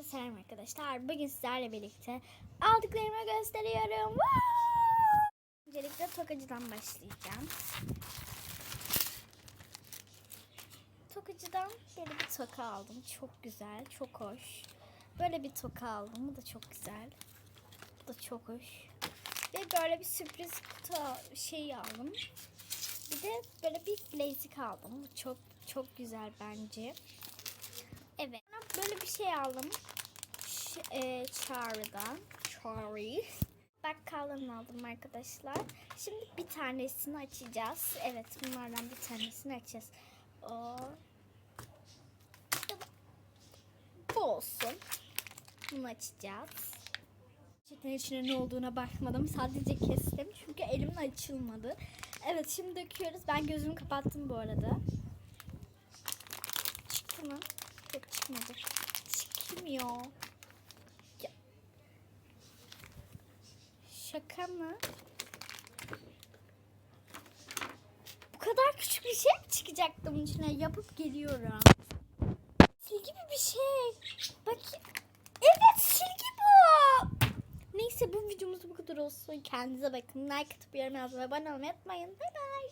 Hepinize selam arkadaşlar. Bugün sizlerle birlikte aldıklarımı gösteriyorum. Öncelikle tokacıdan başlayacağım. Tokacıdan böyle bir toka aldım. Çok güzel, çok hoş. Böyle bir toka aldım. Bu da çok güzel. Bu da çok hoş. Ve böyle bir sürpriz kutu şey aldım. Bir de böyle bir blazik aldım. Bu çok çok güzel bence. Böyle bir şey aldım. Ş- e, Çağrı'dan. Çağrı. Bakkaldan aldım arkadaşlar. Şimdi bir tanesini açacağız. Evet bunlardan bir tanesini açacağız. O. Bu olsun. Bunu açacağız. Gerçekten içine ne olduğuna bakmadım. Sadece kestim. Çünkü elimle açılmadı. Evet şimdi döküyoruz. Ben gözümü kapattım bu arada. Çıktı mı? Yok çıkmadı. Çıkmıyor. Ya. Şaka mı? Bu kadar küçük bir şey mi çıkacaktı bunun içine? Yapıp geliyorum. Sil gibi bir şey. Bakayım. Evet silgi bu. Neyse bu videomuz bu kadar olsun. Kendinize bakın. Like atıp yorum yazmayı, abone olmayı unutmayın. Bay bay.